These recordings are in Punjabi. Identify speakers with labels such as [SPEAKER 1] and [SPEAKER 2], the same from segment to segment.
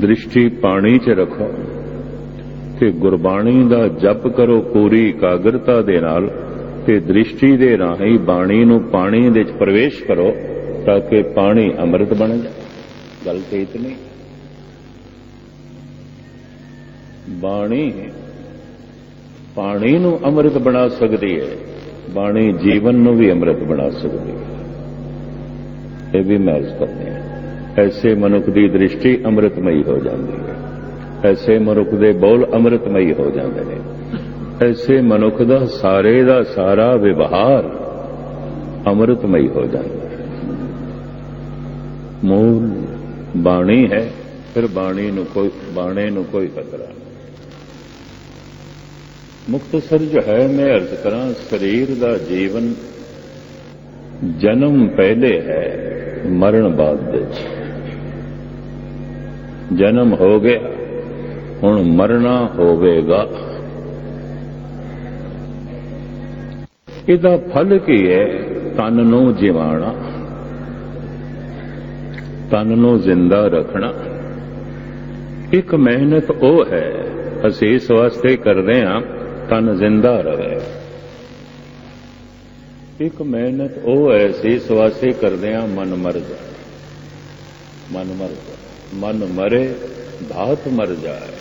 [SPEAKER 1] ਦ੍ਰਿਸ਼ਟੀ ਪਾਣੀ 'ਚ ਰੱਖੋ ਤੇ ਗੁਰਬਾਣੀ ਦਾ ਜਪ ਕਰੋ ਪੂਰੀ ਇਕਾਗਰਤਾ ਦੇ ਨਾਲ ਤੇ ਦ੍ਰਿਸ਼ਟੀ ਦੇ ਰਾਹੀਂ ਬਾਣੀ ਨੂੰ ਪਾਣੀ ਦੇ ਵਿੱਚ ਪ੍ਰਵੇਸ਼ ਕਰੋ ਤਾਂ ਕਿ ਪਾਣੀ ਅੰਮ੍ਰਿਤ ਬਣ ਜਾਏ। ਗੱਲ ਤੇ ਇਤਨੀ। ਬਾਣੀ ਪਾਣੀ ਨੂੰ ਅੰਮ੍ਰਿਤ ਬਣਾ ਸਕਦੀ ਹੈ, ਬਾਣੀ ਜੀਵਨ ਨੂੰ ਵੀ ਅੰਮ੍ਰਿਤ ਬਣਾ ਸਕਦੀ ਹੈ। ਇਹ ਵੀ ਮਹਿਜ਼ ਕਰਦੇ ਹਾਂ। ਐਸੇ ਮਨੁੱਖ ਦੀ ਦ੍ਰਿਸ਼ਟੀ ਅੰਮ੍ਰਿਤਮਈ ਹੋ ਜਾਂਦੀ ਹੈ। ਐਸੇ ਮਨੁੱਖ ਦੇ ਬੋਲ ਅੰਮ੍ਰਿਤਮਈ ਹੋ ਜਾਂਦੇ ਨੇ। ਐਸੇ ਮਨੁੱਖ ਦਾ ਸਾਰੇ ਦਾ ਸਾਰਾ ਵਿਵਹਾਰ ਅੰਮ੍ਰਿਤਮਈ ਹੋ ਜਾਂਦਾ ਹੈ। ਮੂਲ ਬਾਣੀ ਹੈ, ਫਿਰ ਬਾਣੀ ਨੂੰ ਕੋਈ, ਬਾਣੇ ਨੂੰ ਕੋਈ ਖਤਰਾ ਨਹੀਂ। ਮੁਕਤਸਰ ਜੋ ਹੈ, ਮੈਂ ਅਰਜ਼ ਕਰਾਂ, ਸਰੀਰ ਦਾ ਜੀਵਨ ਜਨਮ ਪਹਿਲੇ ਹੈ, ਮਰਨ ਬਾਅਦ ਵਿੱਚ। ਜਨਮ ਹੋ ਗਿਆ ਹੁਣ ਮਰਨਾ ਹੋਵੇਗਾ। ਇਹਦਾ ਫਲ ਕੀ ਹੈ? ਤਨ ਨੂੰ ਜਿਵਾਣਾ, ਤਨ ਨੂੰ ਜ਼ਿੰਦਾ ਰੱਖਣਾ। ਇੱਕ ਮਿਹਨਤ ਉਹ ਹੈ, ਅਸੀਂ ਇਸ ਵਾਸਤੇ ਕਰਦੇ ਹਾਂ, ਤਨ ਜ਼ਿੰਦਾ ਰਹੇ। ਇੱਕ ਮਿਹਨਤ ਉਹ ਹੈ, ਅਸੀਂ ਇਸ ਵਾਸਤੇ ਕਰਦੇ ਹਾਂ ਮਨ ਮਰ ਜਾਏ ਮਨ ਮਰ ਜਾਏ ਮਨ ਮਰੇ ਭਾਤ ਮਰ ਜਾਏ,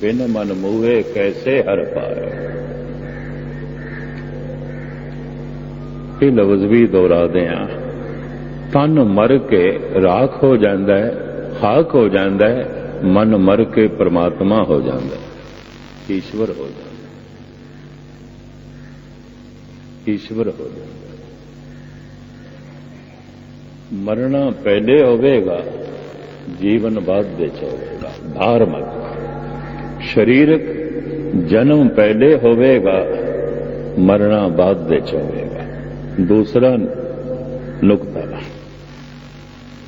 [SPEAKER 1] ਬਿਨ ਮਨ ਮੂਹੇ ਕੈਸੇ ਹਰ ਪਾਏ। ਇਹ ਲਫ਼ਜ਼ ਵੀ ਦੁਹਰਾਦੇ ਆ ਤਨ ਮਰ ਕੇ ਰਾਖ ਹੋ ਜਾਂਦਾ ਹੈ ਖਾਕ ਹੋ ਜਾਂਦਾ ਹੈ, ਮਨ ਮਰ ਕੇ ਪ੍ਰਮਾਤਮਾ ਹੋ ਜਾਂਦਾ ਹੈ, ਈਸ਼ਵਰ ਹੋ ਜਾਂਦਾ ਈਸ਼ਵਰ ਹੋ ਜਾਂਦਾ ਮਰਨਾ ਪਹਿਲੇ ਹੋਵੇਗਾ ਜੀਵਨ ਬਾਅਦ ਵਿੱਚ ਹੋਵੇਗਾ ਧਾਰਮਿਕ ਸਰੀਰਕ ਜਨਮ ਪਹਿਲੇ ਹੋਵੇਗਾ, ਮਰਨਾ ਬਾਅਦ ਵਿੱਚ ਹੋਵੇਗਾ ਦੂਸਰਾ ਨੁਕਤਾ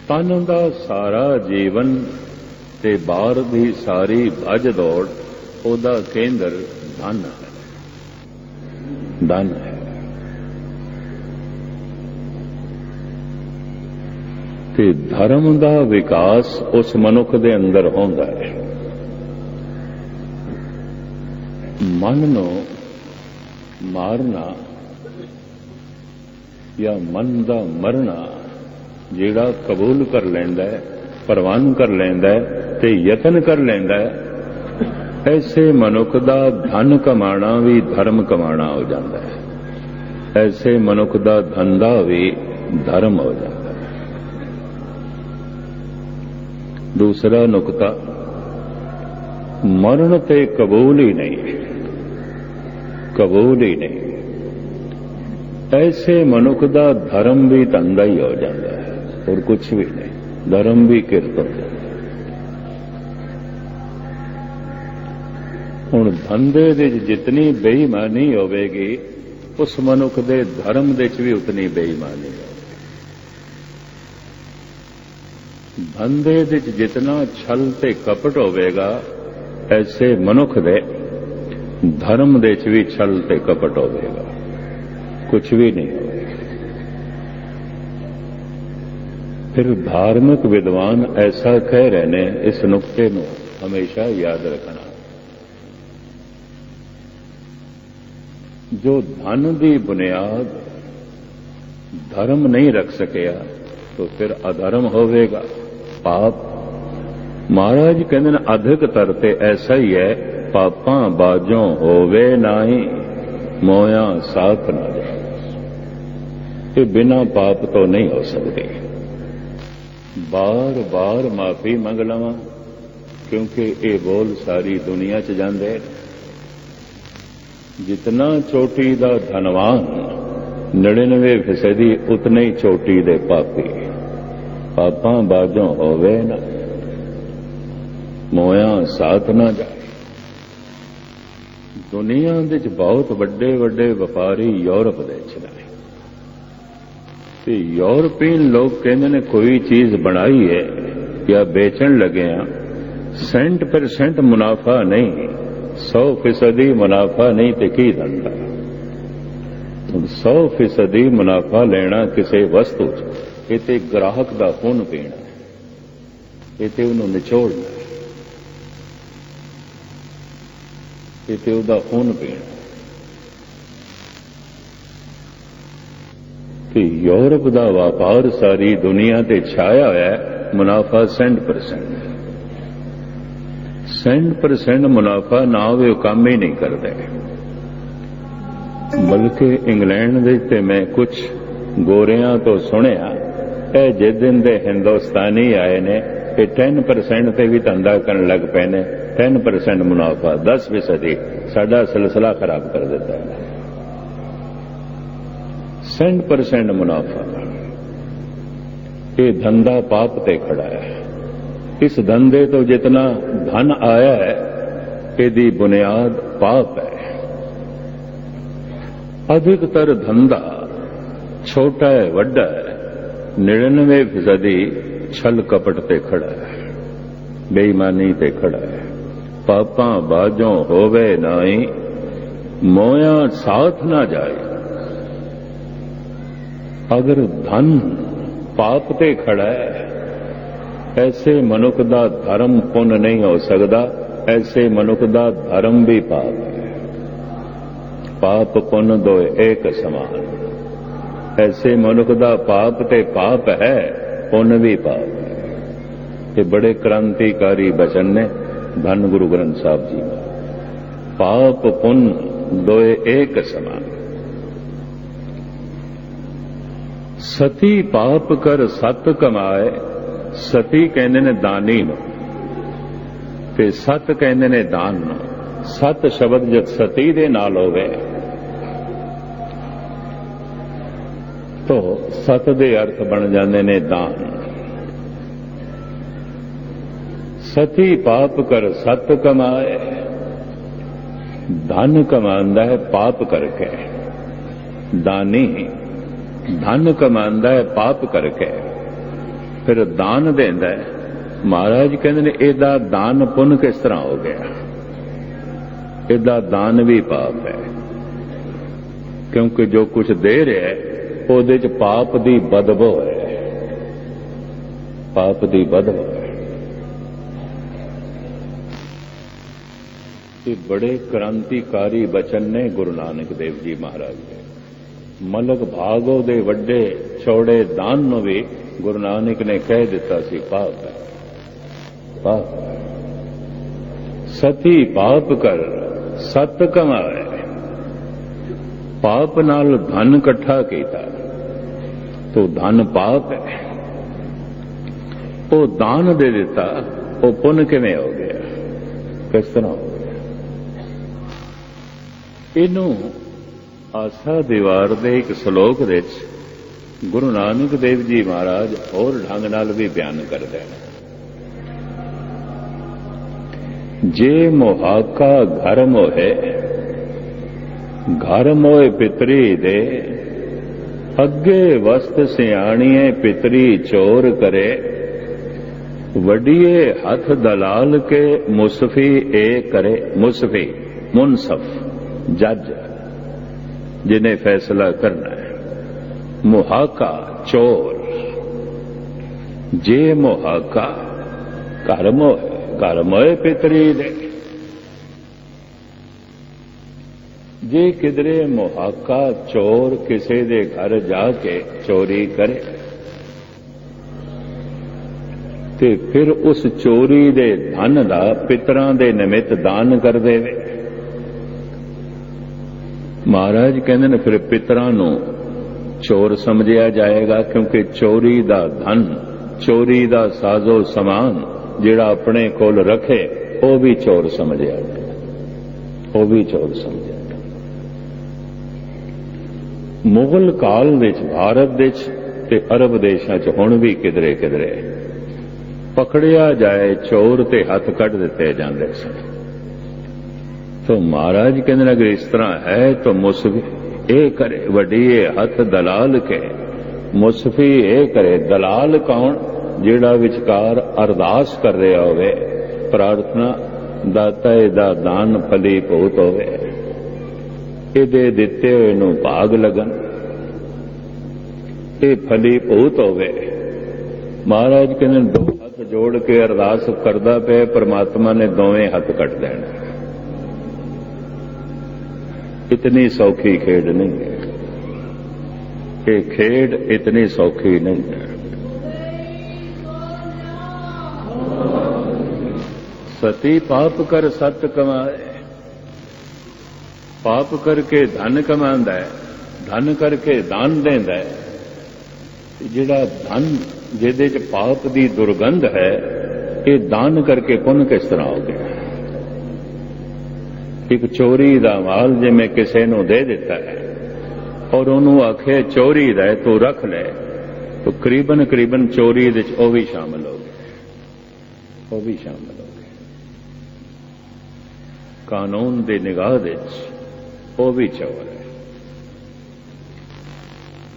[SPEAKER 1] ਤਨ ਦਾ ਸਾਰਾ ਜੀਵਨ ਤੇ ਬਾਹਰ ਦੀ ਸਾਰੀ ਭੱਜ ਦੌੜ, ਉਹਦਾ ਕੇਂਦਰ ਧਨ ਹੈ। ਧਨ ਹੈ। ਤੇ ਧਰਮ ਦਾ ਵਿਕਾਸ ਉਸ ਮਨੁੱਖ ਦੇ ਅੰਦਰ ਹੁੰਦਾ ਹੈ। ਮਨ ਨੂੰ ਮਾਰਨਾ ਜਾਂ ਮਨ ਦਾ ਮਰਨਾ ਜਿਹੜਾ ਕਬੂਲ ਕਰ ਲੈਂਦਾ ਹੈ, ਪ੍ਰਵਾਨ ਕਰ ਲੈਂਦਾ ਹੈ ਤੇ ਯਤਨ ਕਰ ਲੈਂਦਾ ਹੈ, ਐਸੇ ਮਨੁੱਖ ਦਾ ਧਨ ਕਮਾਣਾ ਵੀ ਧਰਮ ਕਮਾਣਾ ਹੋ ਜਾਂਦਾ ਹੈ। ਐਸੇ ਮਨੁੱਖ ਦਾ ਧੰਦਾ ਵੀ ਧਰਮ ਹੋ ਜਾਂਦਾ ਹੈ ਦੂਸਰਾ ਨੁਕਤਾ, ਮਰਨ ਤੇ ਕਬੂਲ ਹੀ ਨਹੀਂ। ਕਬੂਲ ਹੀ ਨਹੀਂ। ਐਸੇ ਮਨੁੱਖ ਦਾ ਧਰਮ ਵੀ ਧੰਦਾ ਹੀ ਹੋ ਜਾਂਦਾ ਹੈ, ਹੋਰ ਕੁਝ ਵੀ ਨਹੀਂ। ਧਰਮ ਵੀ ਕਿਰਤ ਹੋ। ਜਾਂਦਾ ਹੁਣ ਧੰਦੇ ਦੇ ਜਿਤਨੀ ਬੇਈਮਾਨੀ ਹੋਵੇਗੀ, ਉਸ ਮਨੁੱਖ ਦੇ ਧਰਮ ਦੇ ਚ ਵੀ ਉਤਨੀ ਬੇਈਮਾਨੀ ਹੋਵੇਗੀ। ਧੰਦੇ ਦੇ ਚ ਜਿਤਨਾ ਛਲ ਤੇ ਕਪਟ ਹੋਵੇਗਾ, ਐਸੇ ਮਨੁੱਖ ਦੇ ਧਰਮ ਦੇ ਚ ਵੀ ਛਲ ਤੇ ਕਪਟ ਹੋਵੇਗਾ। ਕੁਝ ਵੀ ਨਹੀਂ। ਹੋਵੇਗਾ ਫਿਰ ਧਾਰਮਿਕ ਵਿਦਵਾਨ ਐਸਾ ਕਹਿ ਰਹੇ ਨੇ, ਇਸ ਨੁਕਤੇ ਨੂੰ ਹਮੇਸ਼ਾ ਯਾਦ ਰੱਖਣਾ। ਜੋ ਧਨ ਦੀ ਬੁਨਿਆਦ ਧਰਮ ਨਹੀਂ ਰੱਖ ਸਕਿਆ ਤਾਂ ਫਿਰ ਅਧਰਮ ਹੋਵੇਗਾ। ਪਾਪ। ਮਹਾਰਾਜ ਕਹਿੰਦੇ ਨੇ, ਅਧਿਕ ਤਰ ਤੇ ਐਸਾ ਹੀ ਹੈ, ਪਾਪਾਂ ਬਾਜੋਂ ਹੋਵੇ ਨਹੀਂ, ਮੋਇਆ ਸਾਥ ਨਾ ਜਾਏ ਇਹ ਬਿਨਾ ਪਾਪ ਤੋਂ ਨਹੀਂ ਹੋ ਸਕਦੀ। ਬਾਰ ਬਾਰ ਮਾਫੀ ਮੰਗ ਲਵਾਂ, ਕਿਉਂਕਿ ਇਹ ਬੋਲ ਸਾਰੀ ਦੁਨੀਆ 'ਚ ਜਾਂਦੇ ਜਿਤਨਾ ਚੋਟੀ ਦਾ ਧਨਵਾਨ 99 ਫੀਸਦੀ, ਉਤਨੇ ਹੀ ਚੋਟੀ ਦੇ ਪਾਪੀ। ਪਾਪਾਂ ਬਾਝੋਂ ਹੋਵੇ ਨਾ। ਮੋਇਆ ਸਾਥ ਨਾ ਜਾਏ। ਦੁਨੀਆ ਦੇ ਵਿੱਚ ਬਹੁਤ ਵੱਡੇ ਵੱਡੇ ਵਪਾਰੀ ਯੂਰਪ ਦੇ ਵਿੱਚ ਨੇ। ਤੇ ਯੂਰਪੀਅਨ ਲੋਕ ਕਹਿੰਦੇ ਨੇ, ਕੋਈ ਚੀਜ਼ ਬਣਾਈ ਹੈ ਜਾਂ ਵੇਚਣ ਲੱਗੇ ਆ, ਸੈਂਟ ਪਰਸੈਂਟ ਮੁਨਾਫਾ ਨਹੀਂ 100 ਫੀਸਦੀ ਮੁਨਾਫਾ ਨਹੀਂ ਤੇ ਕੀ ਧੰਦਾ 100 ਫੀਸਦੀ ਮੁਨਾਫਾ ਲੈਣਾ ਕਿਸੇ ਵਸਤੂ 'ਚ। ਇਹ ਤੇ ਗ੍ਰਾਹਕ ਦਾ ਹੁਣ ਪੀਣ ਇਹ ਤੇ ਉਹਨੂੰ ਨਿਚੋੜਨਾ ਇਹ ਤੇ ਉਹਦਾ ਹੁਣ ਪੇਣਾ ਕਿ ਯੂਰਪ ਦਾ ਵਪਾਰ ਸਾਰੀ ਦੁਨੀਆ ਤੇ ਛਾਇਆ ਹੋਇਆ ਹੈ, ਮੁਨਾਫਾ 100% 100% ਮੁਨਾਫਾ ਨਾ ਹੋਵੇ ਉਹ ਕੰਮ ਹੀ ਨਹੀਂ ਕਰਦੇ ਬਲਕਿ ਇੰਗਲੈਂਡ ਦੇ ਤੇ ਮੈਂ ਕੁਝ ਗੋਰਿਆਂ ਤੋਂ ਸੁਣਿਆ ਇਹ ਦਿਨ ਦੇ ਹਿੰਦੁਸਤਾਨੀ ਆਏ ਨੇ ਇਹ 10% ਤੇ ਵੀ ਧੰਦਾ ਕਰਨ ਲੱਗ ਪਏ ਨੇ 10% ਮੁਨਾਫਾ 10 ਫੀਸਦੀ ਸਾਡਾ ਸਿਲਸਿਲਾ ਖਰਾਬ ਕਰ ਦਿੱਤਾ ਹੈ। 100% ਮੁਨਾਫਾ। ਇਹ ਧੰਦਾ ਪਾਪ ਤੇ ਖੜਾ ਹੈ। ਇਸ ਧੰਦੇ ਤੋਂ ਜਿਤਨਾ ਧਨ ਆਇਆ ਹੈ, ਇਹਦੀ ਬੁਨਿਆਦ ਪਾਪ ਹੈ। ਅਧਿਕਤਰ ਧੰਦਾ ਛੋਟਾ ਹੈ, ਵੱਡਾ ਹੈ। 99 ਫੀਸਦੀ ਛਲ ਕਪਟ ਤੇ ਖੜਾ ਹੈ ਬੇਈਮਾਨੀ ਤੇ ਖੜਾ ਹੈ ਪਾਪਾਂ ਬਾਝੋਂ ਹੋਵੇ ਨਾਈ ਮੋਇਆ ਸਾਥ ਨਾ ਜਾਏ ਅਗਰ ਧਨ ਪਾਪ ਤੇ ਖੜਾ ਹੈ ਐਸੇ ਮਨੁੱਖ ਦਾ ਧਰਮ ਪੁੰਨ ਨਹੀਂ ਹੋ ਸਕਦਾ ਐਸੇ ਮਨੁੱਖ ਦਾ ਧਰਮ ਵੀ ਪਾਪ ਹੈ ਪਾਪ ਪੁੰਨ ਦੋਏ ਏਕ ਸਮਾਨ ਐਸੇ ਮਨੁੱਖ ਦਾ ਪਾਪ ਤੇ ਪਾਪ ਹੈ, ਪੁੰਨ ਵੀ ਪਾਪ। ਹੈ ਇਹ ਬੜੇ ਕ੍ਰਾਂਤੀਕਾਰੀ ਬਚਨ ਨੇ, ਧੰਨ ਗੁਰੂ ਗ੍ਰੰਥ ਸਾਹਿਬ ਜੀ। ਪਾਪ, ਪੁੰਨ ਦੋਏ ਏਕ ਸਮਾਨ। ਸਤੀ ਪਾਪ ਕਰ ਸਤ ਕਮਾਏ, ਸਤੀ ਕਹਿੰਦੇ ਨੇ ਦਾਨੀ ਨੂੰ। ਤੇ ਸਤ ਕਹਿੰਦੇ ਨੇ ਦਾਨ ਨੂੰ। ਸਤ ਸ਼ਬਦ ਜਦ ਸਤੀ ਦੇ ਨਾਲ ਹੋਵੇ ਤੋ ਸਤ ਦੇ ਅਰਥ ਬਣ ਜਾਂਦੇ ਨੇ ਦਾਨ। ਸਤੀ ਪਾਪ ਕਰ ਸਤ ਕਮਾਏ, ਧਨ ਕਮਾਉਂਦਾ ਹੈ ਪਾਪ ਕਰਕੇ। ਦਾਨੀ, ਧਨ ਕਮਾਉਂਦਾ ਹੈ ਪਾਪ ਕਰਕੇ। ਫਿਰ ਦਾਨ ਦਿੰਦਾ ਹੈ। ਮਹਾਰਾਜ ਕਹਿੰਦੇ ਨੇ, ਇਹਦਾ ਦਾਨ ਪੁੰਨ ਕਿਸ ਤਰ੍ਹਾਂ ਹੋ ਗਿਆ? ਇਹਦਾ ਦਾਨ ਵੀ ਪਾਪ ਹੈ। ਕਿਉਂਕਿ ਜੋ ਕੁਝ ਦੇ ਰਿਹਾ ਹੈ ਉਹਦੇ ਚ ਪਾਪ ਦੀ ਬਦਬੂ ਹੈ ਪਾਪ ਦੀ ਬਦਬੂ ਹੈ ਇਹ ਬੜੇ ਕ੍ਰਾਂਤੀਕਾਰੀ ਬਚਨ ਨੇ ਗੁਰੂ ਨਾਨਕ ਦੇਵ ਜੀ ਮਹਾਰਾਜ ਦੇ। ਮਲਕ ਭਾਗੋ ਦੇ ਵੱਡੇ, ਛੋੜੇ ਦਾਨ ਨੂੰ ਵੀ ਗੁਰੂ ਨਾਨਕ ਨੇ ਕਹਿ ਦਿੱਤਾ ਸੀ, ਪਾਪ ਹੈ। ਪਾਪ ਸਤੀ ਪਾਪ ਕਰ, ਸਤ ਕਮਾਏ। ਪਾਪ ਨਾਲ ਧਨ ਇਕੱਠਾ ਕੀਤਾ। ਤੋ ਧਨ ਪਾਪ ਹੈ। ਉਹ ਦਾਨ ਦੇ ਦਿੱਤਾ, ਉਹ ਪੁੰਨ ਕਿਵੇਂ ਹੋ ਗਿਆ? ਕਿਸ ਤਰ੍ਹਾਂ ਹੋ ਗਿਆ? ਇਹਨੂੰ ਆਸਾ ਦੀਵਾਰ ਦੇ ਇੱਕ ਸ਼ਲੋਕ ਵਿੱਚ ਗੁਰੂ ਨਾਨਕ ਦੇਵ ਜੀ ਮਹਾਰਾਜ ਹੋਰ ਢੰਗ ਨਾਲ ਵੀ ਬਿਆਨ ਕਰਦੇ ਨੇ। ਜੇ ਮੋਹਾਕਾ ਘਰ ਮੋਹੇ ਘਰ ਮੋਏ ਪਿਤਰੀ ਦੇ, ਅੱਗੇ ਵਸਤ ਸਿਆਣੀਏ ਪਿਤਰੀ ਚੋਰ ਕਰੇ। ਵਡੀਏ ਹੱਥ ਦਲਾਲ ਕੇ ਮੁਸਫੀ ਏ ਕਰੇ। ਮੁਸਫੀ, ਮੁਨਸਫ, ਜੱਜ, ਜਿਨੇ ਫੈਸਲਾ ਕਰਨਾ ਹੈ। ਮੁਹਾਕਾ, ਚੋਰ। ਜੇ ਮੁਹਾਕਾ ਘਰ ਮੋਏ ਘਰ ਮੋਏ ਪਿਤਰੀ ਦੇ। ਜੇ ਕਿਧਰੇ ਮੁਹਾਕਾ ਚੋਰ ਕਿਸੇ ਦੇ ਘਰ ਜਾ ਕੇ ਚੋਰੀ ਕਰੇ ਤੇ ਫਿਰ ਉਸ ਚੋਰੀ ਦੇ ਧਨ ਦਾ ਪਿਤਰਾਂ ਦੇ ਨਿਮਿਤ ਦਾਨ ਕਰ ਦੇਵੇ। ਮਹਾਰਾਜ ਕਹਿੰਦੇ ਨੇ, ਫਿਰ ਪਿਤਰਾਂ ਨੂੰ ਚੋਰ ਸਮਝਿਆ ਜਾਏਗਾ, ਕਿਉਂਕਿ ਚੋਰੀ ਦਾ ਧਨ, ਚੋਰੀ ਦਾ ਸਾਜ਼ੋ ਸਮਾਨ ਜਿਹੜਾ ਆਪਣੇ ਕੋਲ ਰੱਖੇ, ਉਹ ਵੀ ਚੋਰ ਸਮਝਿਆ ਜਾਏ ਉਹ ਵੀ ਚੋਰ ਸਮਝਿਆ ਮੁਗਲ ਕਾਲ ਵਿੱਚ ਭਾਰਤ ਵਿੱਚ ਤੇ ਅਰਬ ਦੇਸ਼ਾਂ 'ਚ ਹੁਣ ਵੀ ਕਿਧਰੇ ਕਿਧਰੇ। ਪਕੜਿਆ ਜਾਏ, ਚੋਰ ਤੇ ਹੱਥ ਕੱਢ ਦਿੱਤੇ ਜਾਂਦੇ ਸਨ। ਤੋ ਮਹਾਰਾਜ ਕਹਿੰਦੇ ਨੇ, ਅਗਰ ਇਸ ਤਰ੍ਹਾਂ ਹੈ ਤਾਂ ਮੁਸਫੀ ਇਹ ਕਰੇ, ਵੱਡੀ ਇਹ ਹੱਥ ਦਲਾਲ ਕੇ। ਮੁਸਫੀ ਇਹ ਕਰੇ, ਦਲਾਲ ਕੌਣ? ਜਿਹੜਾ ਵਿਚਕਾਰ ਅਰਦਾਸ ਕਰ ਰਿਹਾ ਹੋਵੇ, ਪ੍ਰਾਰਥਨਾ ਦਾਤਾ ਦਾ ਦਾਨ ਫਲੀ ਭੂਤ ਹੋਵੇ। ਇਹਦੇ ਦਿੱਤੇ ਹੋਏ ਨੂੰ ਭਾਗ ਲਗਨ। ਇਹ ਫਲੀ ਭੂਤ ਹੋਵੇ। ਮਹਾਰਾਜ ਕਹਿੰਦੇ, ਦੋ ਹੱਥ ਜੋੜ ਕੇ ਅਰਦਾਸ ਕਰਦਾ ਪਿਆ, ਪਰਮਾਤਮਾ ਨੇ ਦੋਵੇਂ ਹੱਥ ਕੱਟ ਦੇਣ ਇਤਨੀ ਸੌਖੀ ਖੇਡ ਨਹੀਂ ਹੈ। ਇਹ ਖੇਡ ਇਤਨੀ ਸੌਖੀ ਨਹੀਂ ਹੈ। ਸਤੀ ਪਾਪ ਕਰ ਸਤ ਕਮਾਏ। ਪਾਪ ਕਰਕੇ ਧਨ ਕਮਾਉਂਦਾ ਹੈ, ਧਨ ਕਰਕੇ ਦਾਨ ਦਿੰਦਾ ਹੈ। ਜਿਹੜਾ ਧਨ ਜਿਹਦੇ ਚ ਪਾਪ ਦੀ ਦੁਰਗੰਧ ਹੈ, ਇਹ ਦਾਨ ਕਰਕੇ ਪੁੰਨ ਕਿਸ ਤਰ੍ਹਾਂ ਹੋ ਗਿਆ? ਇੱਕ ਚੋਰੀ ਦਾ ਮਾਲ ਜਿਵੇਂ ਕਿਸੇ ਨੂੰ ਦੇ ਦਿੱਤਾ ਹੈ, ਔਰ ਉਹਨੂੰ ਆਖੇ, ਚੋਰੀ ਦਾ ਤੂੰ ਰੱਖ ਲੈ। ਤਾਂ ਕਰੀਬਨ ਕਰੀਬਨ ਚੋਰੀ ਦੇ ਵਿੱਚ ਉਹ ਵੀ ਸ਼ਾਮਲ ਹੋ ਗਏ। ਉਹ ਵੀ ਸ਼ਾਮਲ ਹੋ ਗਏ। ਕਾਨੂੰਨ ਦੇ ਨਿਗਾਹ ਦੇ ਵਿੱਚ ਉਹ ਵੀ ਚੋਰ ਹੈ।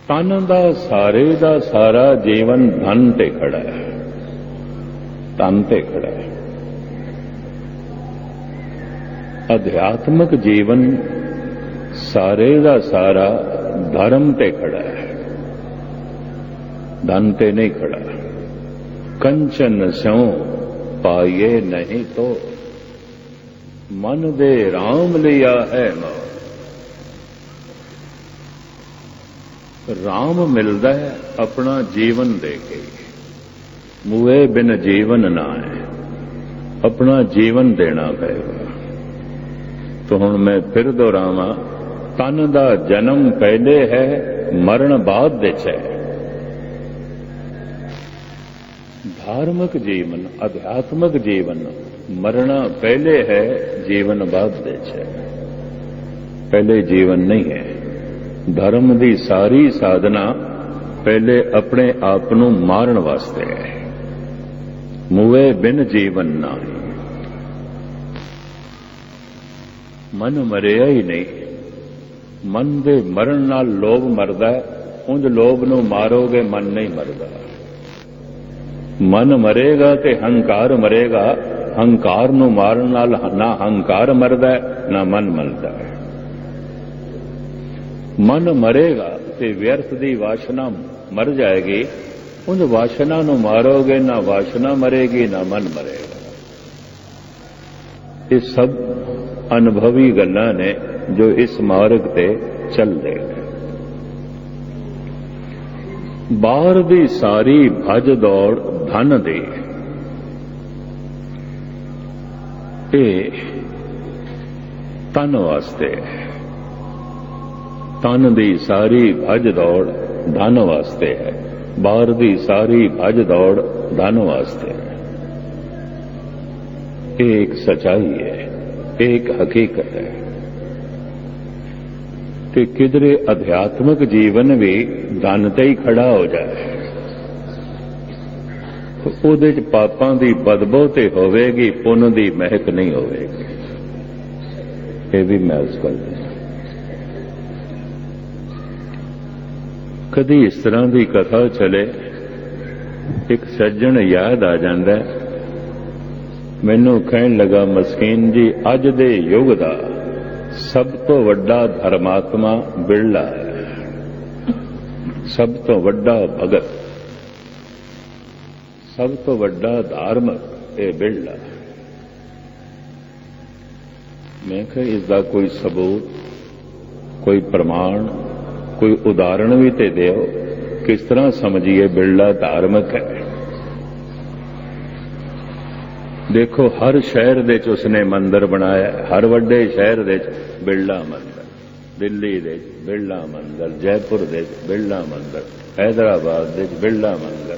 [SPEAKER 1] ਤਨ ਦਾ ਸਾਰੇ ਦਾ ਸਾਰਾ ਜੀਵਨ ਧਨ ਤੇ ਖੜਾ ਹੈ। ਤਨ ਤੇ ਖੜਾ ਹੈ। ਅਧਿਆਤਮਿਕ ਜੀਵਨ ਸਾਰੇ ਦਾ ਸਾਰਾ ਧਰਮ ਤੇ ਖੜਾ ਹੈ। ਧਨ ਤੇ ਨਹੀਂ ਖੜਾ। ਕੰਚਨ ਸਿਉ ਪਾਈਏ ਨਹੀਂ ਤੋ। ਮਨ ਦੇ ਰਾਮ ਲਿਆ ਹੈ ਮੋ। RAM ਮਿਲਦਾ ਹੈ ਆਪਣਾ ਜੀਵਨ ਦੇ ਕੇ। ਮੂਏ ਬਿਨ ਜੀਵਨ ਨਾ ਹੈ, ਆਪਣਾ ਜੀਵਨ ਦੇਣਾ ਪਏਗਾ। ਤੋ ਹੁਣ ਮੈਂ ਫਿਰ ਦੁਹਰਾਵਾਂ, ਤਨ ਦਾ ਜਨਮ ਪਹਿਲੇ ਹੈ, ਮਰਨ ਬਾਅਦ ਵਿੱਚ ਹੈ। ਧਾਰਮਿਕ ਜੀਵਨ, ਅਧਿਆਤਮਿਕ ਜੀਵਨ, ਮਰਨਾ ਪਹਿਲੇ ਹੈ, ਜੀਵਨ ਬਾਅਦ ਵਿੱਚ ਹੈ। ਪਹਿਲੇ ਜੀਵਨ ਨਹੀਂ ਹੈ। ਧਰਮ ਦੀ ਸਾਰੀ ਸਾਧਨਾ ਪਹਿਲੇ ਆਪਣੇ ਆਪ ਨੂੰ ਮਾਰਨ ਵਾਸਤੇ ਹੈ। ਮੂਏ ਬਿਨ ਜੀਵਨ ਨਾ ਮਨ ਮਰਿਆ ਹੀ ਨਹੀਂ। ਮਨ ਦੇ ਮਰਨ ਨਾਲ ਲੋਭ ਮਰਦਾ ਹੈ। ਲੋਭ ਨੂੰ ਮਾਰੋਗੇ ਮਨ ਨਹੀਂ ਮਰਦਾ। ਮਨ ਮਰੇਗਾ ਤੇ ਹੰਕਾਰ ਮਰੇਗਾ। ਹੰਕਾਰ ਨੂੰ ਮਾਰਨ ਨਾਲ ਨਾ ਹੰਕਾਰ ਮਰਦਾ ਨਾ ਮਨ ਮਰਦਾ ਹੈ। ਮਨ ਮਰੇਗਾ ਤੇ ਵਿਅਰਥ ਦੀ ਵਾਸ਼ਨਾ ਮਰ ਜਾਏਗੀ। ਉਂਝ ਵਾਸ਼ਨਾ ਨੂੰ ਮਾਰੋਗੇ, ਨਾ ਵਾਸ਼ਨਾ ਮਰੇਗੀ, ਨਾ ਮਨ ਮਰੇਗਾ। ਇਹ ਸਭ ਅਨੁਭਵੀ ਗੱਲਾਂ ਨੇ ਜੋ ਇਸ ਮਾਰਗ ਤੇ ਚੱਲਦੇ ਨੇ। ਬਾਹਰ ਦੀ ਸਾਰੀ ਭਜ ਦੌੜ ਧਨ ਦੀ। ਇਹ ਤਨ ਵਾਸਤੇ ਹੈ। ਤਨ ਦੀ ਸਾਰੀ ਭਜ ਦੌੜ ਧਨ ਵਾਸਤੇ ਹੈ। ਬਾਹਰ ਦੀ ਸਾਰੀ ਭਜ ਦੌੜ ਧਨ ਵਾਸਤੇ ਹੈ। ਇਹ ਇੱਕ ਸਚਾਈ ਹੈ ਇਹ ਇੱਕ ਹਕੀਕਤ ਹੈ। ਤੇ ਕਿਧਰੇ ਅਧਿਆਤਮਿਕ ਜੀਵਨ ਵੀ ਧਨ ਤੇ ਹੀ ਖੜਾ ਹੋ ਜਾਏ। ਉਹਦੇ ਚ ਪਾਪਾਂ ਦੀ ਬਦਬੋ ਤੇ ਹੋਵੇਗੀ, ਪੁੰਨ ਦੀ ਮਹਿਕ ਨਹੀਂ ਹੋਵੇਗੀ। ਇਹ ਵੀ ਮੈਂ ਉਸ ਗੱਲ ਕਦੀ ਇਸ ਤਰ੍ਹਾਂ ਦੀ ਕਥਾ ਚਲੇ, ਇੱਕ ਸੱਜਣ ਯਾਦ ਆ ਜਾਂਦਾ ਮੈਨੂੰ ਕਹਿਣ ਲਗਾ, ਮਸਕੀਨ ਜੀ, ਅੱਜ ਦੇ ਯੁੱਗ ਦਾ ਸਭ ਤੋਂ ਵੱਡਾ ਧਰਮਾਤਮਾ ਬਿਰਲਾ ਹੈ। ਸਭ ਤੋਂ ਵੱਡਾ ਭਗਤ, ਸਭ ਤੋਂ ਵੱਡਾ ਧਾਰਮਿਕ ਇਹ ਬਿਰਲਾ ਮੈਂ ਕਿਹਾ, ਇਸ ਦਾ ਕੋਈ ਸਬੂਤ, ਕੋਈ ਪ੍ਰਮਾਣ ਕੋਈ ਉਦਾਹਰਣ ਵੀ ਤੇ ਦਿਓ। ਕਿਸ ਤਰ੍ਹਾਂ ਸਮਝੀਏ ਬਿਰਲਾ ਧਾਰਮਿਕ ਹੈ? ਦੇਖੋ, ਹਰ ਸ਼ਹਿਰ ਦੇ ਚ ਉਸਨੇ ਮੰਦਰ ਬਣਾਇਆ, ਹਰ ਵੱਡੇ ਸ਼ਹਿਰ ਦੇ ਚ ਬਿਰਲਾ ਮੰਦਰ, ਦਿੱਲੀ ਦੇ ਬਿਰਲਾ ਮੰਦਰ, ਜੈਪੁਰ ਦੇ ਬਿਰਲਾ ਮੰਦਰ ਹైదరాబాద్ ਦੇ ਬਿਰਲਾ ਮੰਦਰ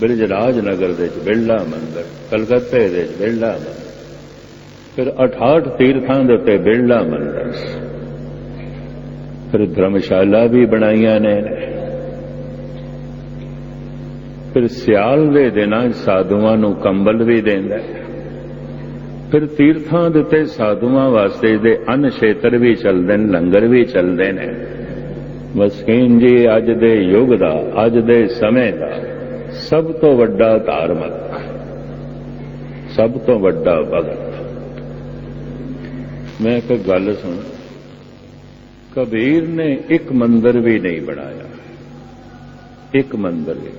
[SPEAKER 1] ਬ੍ਰਿਜ ਰਾਜ ਨਗਰ ਦੇ ਬਿਰਲਾ ਮੰਦਰ, ਕਲਕੱਤੇ ਦੇ ਬਿਰਲਾ ਮੰਦਰ, ਫਿਰ 68 ਤੀਰਥਾਂ ਦੇ ਉੱਤੇ ਬਿਰਲਾ ਮੰਦਰ। ਫਿਰ ਧਰਮਸ਼ਾਲਾ ਵੀ ਬਣਾਈਆਂ ਨੇ। ਫਿਰ ਸਿਆਲ ਦੇ ਦਿਨਾਂ ਸਾਧੂਆਂ ਨੂੰ ਕੰਬਲ ਵੀ ਦਿੰਦਾ ਫਿਰ ਤੀਰਥਾਂ ਦੇ ਉੱਤੇ ਸਾਧੂਆਂ ਵਾਸਤੇ ਦੇ ਅਨ ਖੇਤਰ ਵੀ ਚੱਲਦੇ ਨੇ, ਲੰਗਰ ਵੀ ਚੱਲਦੇ ਨੇ। ਮਸਕੀਨ ਜੀ, ਅੱਜ ਦੇ ਯੁੱਗ ਦਾ, ਅੱਜ ਦੇ ਸਮੇਂ ਦਾ ਸਭ ਤੋਂ ਵੱਡਾ ਧਾਰਮਿਕ, ਸਭ ਤੋਂ ਵੱਡਾ ਭਗਤ। ਮੈਂ ਇੱਕ ਗੱਲ ਸੁਣ ਕਬੀਰ ਨੇ ਇੱਕ ਮੰਦਰ ਵੀ ਨਹੀਂ ਬਣਾਇਆ। ਇੱਕ ਮੰਦਰ ਵੀ।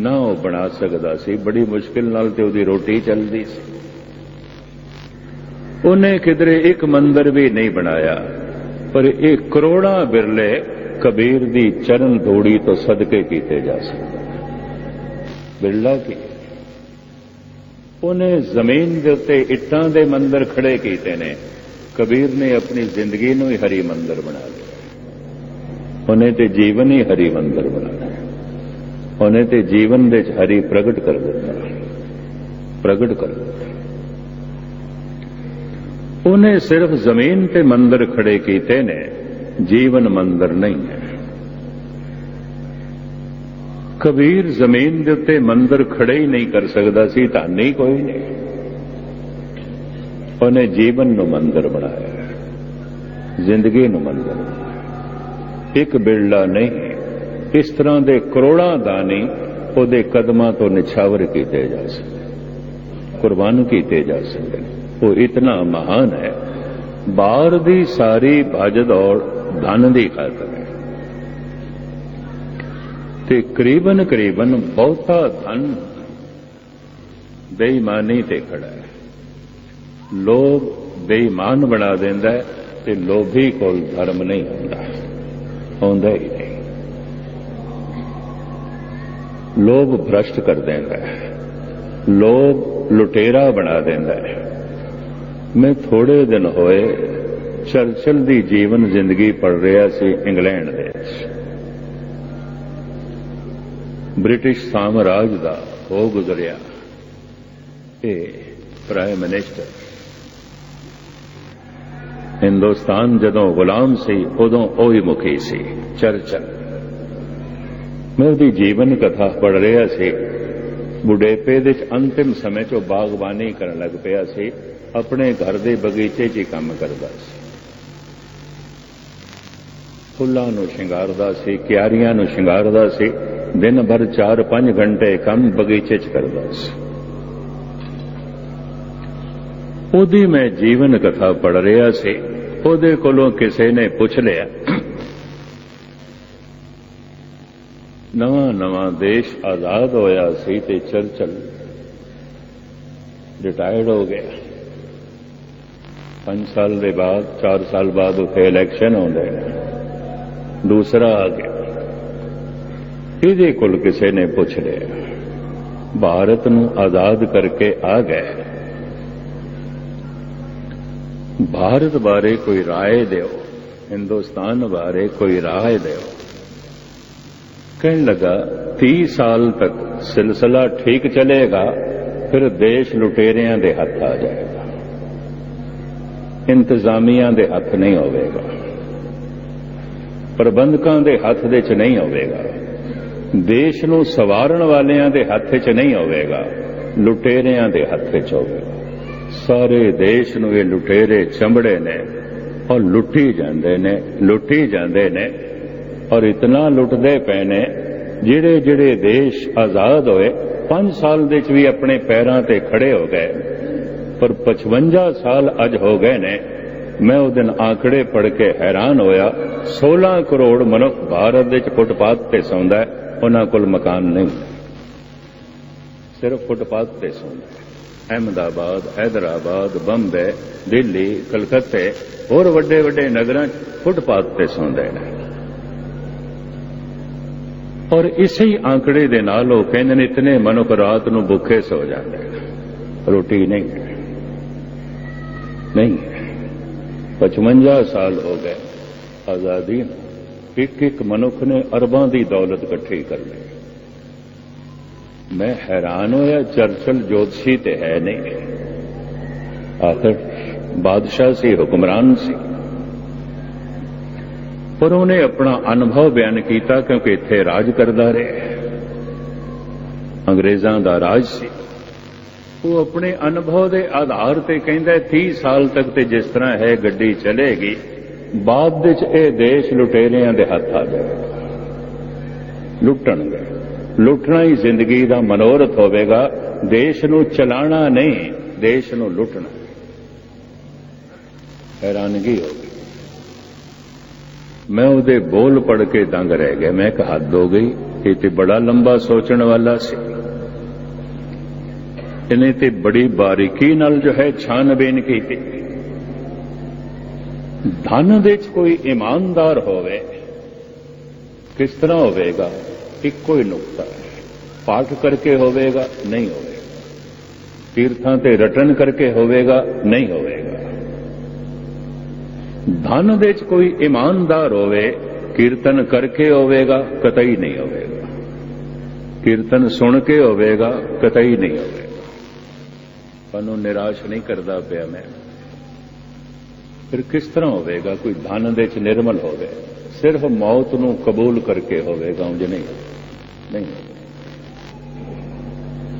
[SPEAKER 1] ਨਾ ਉਹ ਬਣਾ ਸਕਦਾ ਸੀ, ਬੜੀ ਮੁਸ਼ਕਿਲ ਨਾਲ ਤੇ ਉਹਦੀ ਰੋਟੀ ਚੱਲਦੀ ਸੀ। ਉਹਨੇ ਕਿਧਰੇ ਇੱਕ ਮੰਦਰ ਵੀ ਨਹੀਂ ਬਣਾਇਆ, ਪਰ ਇਹ ਕਰੋੜਾਂ ਬਿਰਲੇ ਕਬੀਰ ਦੀ ਚਰਨ ਧੂੜੀ ਤੋਂ ਸਦਕੇ ਕੀਤੇ ਜਾ ਸਕਦੇ ਬਿਰਲਾ ਕੀ? ਉਹਨੇ ਜ਼ਮੀਨ ਦੇ ਉੱਤੇ ਇੱਟਾਂ ਦੇ ਮੰਦਰ ਖੜੇ ਕੀਤੇ ਨੇ। ਕਬੀਰ ਨੇ ਆਪਣੀ ਜ਼ਿੰਦਗੀ ਨੂੰ ਹੀ ਹਰੀ ਮੰਦਰ ਬਣਾ ਲਿਆ। ਉਹਨੇ ਤੇ ਜੀਵਨ ਹੀ ਹਰੀ ਮੰਦਰ ਬਣਾ ਲਿਆ। ਉਹਨੇ ਤੇ ਜੀਵਨ ਦੇ ਚ ਹਰੀ ਪ੍ਰਗਟ ਕਰ ਦਿੱਤਾ। ਪ੍ਰਗਟ ਕਰ ਦਿੱਤਾ। ਉਹਨੇ ਸਿਰਫ ਜ਼ਮੀਨ ਤੇ ਮੰਦਰ ਖੜੇ ਕੀਤੇ ਨੇ, ਜੀਵਨ ਮੰਦਰ ਨਹੀਂ ਹੈ। ਕਬੀਰ ਜ਼ਮੀਨ ਦੇ ਉੱਤੇ ਮੰਦਰ ਖੜੇ ਹੀ ਨਹੀਂ ਕਰ ਸਕਦਾ ਸੀ ਤਾਂ ਨਹੀਂ ਕੋਈ ਨਹੀਂ। ਉਹਨੇ ਜੀਵਨ ਨੂੰ ਮੰਦਰ ਬਣਾਇਆ, ਜ਼ਿੰਦਗੀ ਨੂੰ ਮੰਦਰ ਬਣਾਇਆ। ਇੱਕ ਬਿਰਲਾ ਨਹੀਂ, ਇਸ ਤਰ੍ਹਾਂ ਦੇ ਕਰੋੜਾਂ ਦਾਨੀ ਉਹਦੇ ਕਦਮਾਂ ਤੋਂ ਨਿਛਾਵਰ ਕੀਤੇ ਜਾ ਸਕਦੇ ਕੁਰਬਾਨ ਕੀਤੇ ਜਾ ਸਕਦੇ ਉਹ ਇਤਨਾ ਮਹਾਨ ਹੈ, ਬਾਹਰ ਦੀ ਸਾਰੀ ਭਜ ਦੌੜ ਧਨ ਦੀ ਖਾਤਰ ਹੈ। ਤੇ ਕਰੀਬਨ ਕਰੀਬਨ ਬਹੁਤਾ ਧਨ ਬੇਈਮਾਨੀ ਤੇ ਖੜਾ ਹੈ। ਲੋਭ ਬੇਈਮਾਨ ਬਣਾ ਦਿੰਦਾ ਹੈ ਤੇ ਲੋਭੀ ਕੋਲ ਧਰਮ ਨਹੀਂ ਹੁੰਦਾ। ਹੁੰਦਾ ਹੀ ਨਹੀਂ। ਲੋਭ ਭ੍ਰਸ਼ਟ ਕਰ ਦਿੰਦਾ ਹੈ। ਲੋਭ ਲੁਟੇਰਾ ਬਣਾ ਦਿੰਦਾ ਹੈ। ਮੈਂ ਥੋੜੇ ਦਿਨ ਹੋਏ ਚਰਚਲ ਦੀ ਜੀਵਨ ਜ਼ਿੰਦਗੀ ਪੜ ਰਿਹਾ ਸੀ ਇੰਗਲੈਂਡ ਦੇ ਬ੍ਰਿਟਿਸ਼ ਸਾਮਰਾਜ ਦਾ ਹੋ ਗੁਜ਼ਰਿਆ। ਇਹ ਪ੍ਰਾਈਮ ਮਿਨਿਸਟਰ ਹਿੰਦੁਸਤਾਨ ਜਦੋਂ ਗੁਲਾਮ ਸੀ, ਉਦੋਂ ਉਹ ਹੀ ਮੁਖੀ ਸੀ। ਚਰਚਨ ਮੈਂ ਉਹਦੀ ਜੀਵਨ ਕਥਾ ਪੜ ਰਿਹਾ ਸੀ। ਬੁਢੇਪੇ ਦੇ ਅੰਤਿਮ ਸਮੇਂ 'ਚ ਉਹ ਬਾਗਬਾਨੀ ਕਰਨ ਲੱਗ ਪਿਆ ਸੀ। ਆਪਣੇ ਘਰ ਦੇ ਬਗੀਚੇ 'ਚ ਹੀ ਕੰਮ ਕਰਦਾ ਸੀ। ਫੁੱਲਾਂ ਨੂੰ ਸ਼ਿੰਗਾਰਦਾ ਸੀ, ਕਿਆਰੀਆਂ ਨੂੰ ਸ਼ਿੰਗਾਰਦਾ ਸੀ। ਦਿਨ ਭਰ 4-5 ਘੰਟੇ ਕੰਮ ਬਗੀਚੇ 'ਚ ਕਰਦਾ ਸੀ। ਉਹਦੀ ਮੈਂ ਜੀਵਨ ਕਥਾ ਪੜ ਰਿਹਾ ਸੀ। ਉਹਦੇ ਕੋਲੋਂ ਕਿਸੇ ਨੇ ਪੁੱਛ ਲਿਆ। ਨਵਾਂ ਨਵਾਂ ਦੇਸ਼ ਆਜ਼ਾਦ ਹੋਇਆ ਸੀ ਤੇ ਚਰਚਲ ਰਿਟਾਇਰਡ ਹੋ ਗਿਆ। 5 ਸਾਲ ਦੇ ਬਾਅਦ 4 ਸਾਲ ਬਾਅਦ ਉੱਥੇ ਇਲੈਕਸ਼ਨ ਹੁੰਦੇ ਨੇ। ਦੂਸਰਾ ਆ ਗਿਆ। ਇਹਦੇ ਕੋਲ ਕਿਸੇ ਨੇ ਪੁੱਛ ਲਿਆ। ਭਾਰਤ ਨੂੰ ਆਜ਼ਾਦ ਕਰਕੇ ਆ ਗਏ। ਭਾਰਤ ਬਾਰੇ ਕੋਈ ਰਾਏ ਦਿਓ ਹਿੰਦੁਸਤਾਨ ਬਾਰੇ ਕੋਈ ਰਾਏ ਦਿਓ कहने लगा तीस साल तक सिलसिला ठीक चलेगा फिर देश लुटेरिया के हथ आ जाएगा इंतजामिया के हथ नहीं होगा प्रबंधकों के हथ दे च नहीं होगा देश ਨੂੰ ਸਵਾਰਨ ਵਾਲਿਆਂ ਦੇ ਹੱਥ 'ਚ ਨਹੀਂ ਹੋਵੇਗਾ ਲੁਟੇਰਿਆਂ ਦੇ ਹੱਥ 'ਚ ਹੋਵੇਗਾ ਸਾਰੇ ਦੇਸ਼ ਨੂੰ ਇਹ ਲੁਟੇਰੇ ਚੰਬੜੇ ਨੇ ਔਰ ਲੁੱਟੀ ਜਾਂਦੇ ਨੇ, ਲੁੱਟੀ ਜਾਂਦੇ ਨੇ ਔਰ ਇਤਨਾ ਲੁੱਟਦੇ ਪਏ ਨੇ, ਜਿਹੜੇ ਜਿਹੜੇ ਦੇਸ਼ ਆਜ਼ਾਦ ਹੋਏ 5 ਸਾਲ ਦੇ ਚ ਵੀ ਆਪਣੇ ਪੈਰਾਂ ਤੇ ਖੜੇ ਹੋ ਗਏ, ਪਰ 55 ਸਾਲ ਅੱਜ ਹੋ ਗਏ ਨੇ, ਮੈਂ ਉਹ ਦਿਨ ਆંકੜੇ ਪੜ ਕੇ ਹੈਰਾਨ ਹੋਇਆ 16 ਕਰੋੜ ਮਨੁੱਖ ਭਾਰਤ ਦੇ ਚ ਫੁੱਟਪਾਥ ਤੇ ਸੌਂਦਾ ਹੈ, ਉਹਨਾਂ ਕੋਲ ਮਕਾਨ ਨਹੀਂ, ਸਿਰਫ ਫੁੱਟਪਾਥ ਤੇ ਸੌਂਦਾ ਅਹਿਮਦਾਬਾਦ ਹైదరాబాద్ ਬੰਬੇ, ਦਿੱਲੀ, ਕਲਕੱਤੇ, ਹੋਰ ਵੱਡੇ ਵੱਡੇ ਨਗਰਾਂ ਚ ਫੁੱਟਪਾਥ ਤੇ ਸੌਂਦੇ ਨੇ। ਔਰ ਇਸੇ ਹੀ ਆંકੜੇ ਦੇ ਨਾਲ ਉਹ ਕਹਿੰਦੇ ਨੇ, ਇਤਨੇ ਮਨੁੱਖ ਰਾਤ ਨੂੰ ਭੁੱਖੇ ਸੋ ਜਾਂਦੇ ਨੇ। ਰੋਟੀ ਨਹੀਂ ਨਹੀਂ 55 ਸਾਲ ਹੋ ਗਏ ਆਜ਼ਾਦੀ ਇੱਕ ਇੱਕ ਮਨੁੱਖ ਨੇ ਅਰਬਾਂ ਦੀ ਦੌਲਤ ਇਕੱਠੀ ਕਰ ਲਈ। ਮੈਂ ਹੈਰਾਨ ਹੋਇਆ, ਚਰਚਲ ਜੋਤਸ਼ੀ ਤੇ ਹੈ ਨਹੀਂ। ਆਖਰ ਬਾਦਸ਼ਾਹ ਸੀ, ਹੁਕਮਰਾਨ ਸੀ। ਪਰ ਉਹਨੇ ਆਪਣਾ ਅਨੁਭਵ ਬਿਆਨ ਕੀਤਾ ਕਿਉਂਕਿ ਇੱਥੇ ਰਾਜ ਕਰਦਾ ਰਿਹਾ। ਅੰਗਰੇਜ਼ਾਂ ਦਾ ਰਾਜ ਸੀ। ਉਹ ਆਪਣੇ ਅਨੁਭਵ ਦੇ ਆਧਾਰ ਤੇ ਕਹਿੰਦਾ 30 ਸਾਲ ਤੱਕ ਤੇ ਜਿਸ ਤਰ੍ਹਾਂ ਹੈ ਗੱਡੀ ਚਲੇਗੀ, ਬਾਅਦ ਵਿੱਚ ਇਹ ਦੇਸ਼ ਲੁਟੇਰਿਆਂ ਦੇ ਹੱਥ ਆ ਜਾਏਗਾ ਲੁੱਟਣਗੇ। ਲੁੱਟਣਾ ਹੀ ਜ਼ਿੰਦਗੀ ਦਾ ਮਨੋਰਥ ਹੋਵੇਗਾ। ਦੇਸ਼ ਨੂੰ ਚਲਾਣਾ ਨਹੀਂ, ਦੇਸ਼ ਨੂੰ ਲੁੱਟਣਾ। ਹੈਰਾਨਗੀ ਹੋ ਗਈ। ਮੈਂ ਉਹਦੇ ਬੋਲ ਪੜ ਕੇ ਦੰਗ ਰਹਿ ਗਿਆ। ਮੈਂ ਕਿ ਹੱਦ ਹੋ ਗਈ। ਇਹ ਤੇ ਬੜਾ ਲੰਬਾ ਸੋਚਣ ਵਾਲਾ ਸੀ। ਇਹਨੇ ਤੇ ਬੜੀ ਬਾਰੀਕੀ ਨਾਲ ਜੋ ਹੈ ਛਾਨਬੀਨ ਕੀਤੀ। ਧਨ ਦੇ ਚ ਕੋਈ ਇਮਾਨਦਾਰ ਹੋਵੇ, ਕਿਸ ਤਰ੍ਹਾਂ ਹੋਵੇਗਾ? ਇੱਕੋ ਹੀ ਨੁਕਤਾ ਹੈ। ਪਾਠ ਕਰਕੇ ਹੋਵੇਗਾ, ਨਹੀਂ ਹੋਵੇਗਾ। ਤੀਰਥਾਂ ਤੇ ਰਟਨ ਕਰਕੇ ਹੋਵੇਗਾ, ਨਹੀਂ ਹੋਵੇਗਾ। ਧਨ ਦੇ ਚ ਕੋਈ ਇਮਾਨਦਾਰ ਹੋਵੇ, ਕੀਰਤਨ ਕਰਕੇ ਹੋਵੇਗਾ, ਕਤਈ ਨਹੀਂ ਹੋਵੇਗਾ। ਕੀਰਤਨ ਸੁਣ ਕੇ ਹੋਵੇਗਾ, ਕਤਈ ਨਹੀਂ ਹੋਵੇਗਾ। ਤੁਹਾਨੂੰ ਨਿਰਾਸ਼ ਨਹੀਂ ਕਰਦਾ ਪਿਆ ਮੈਂ। ਫਿਰ ਕਿਸ ਤਰ੍ਹਾਂ ਹੋਵੇਗਾ? ਕੋਈ ਧਨ ਦੇ ਚ ਨਿਰਮਲ ਹੋਵੇ। ਸਿਰਫ ਮੌਤ ਨੂੰ ਕਬੂਲ ਕਰਕੇ ਹੋਵੇਗਾ, ਉਂਝ ਨਹੀਂ। ਨਹੀਂ।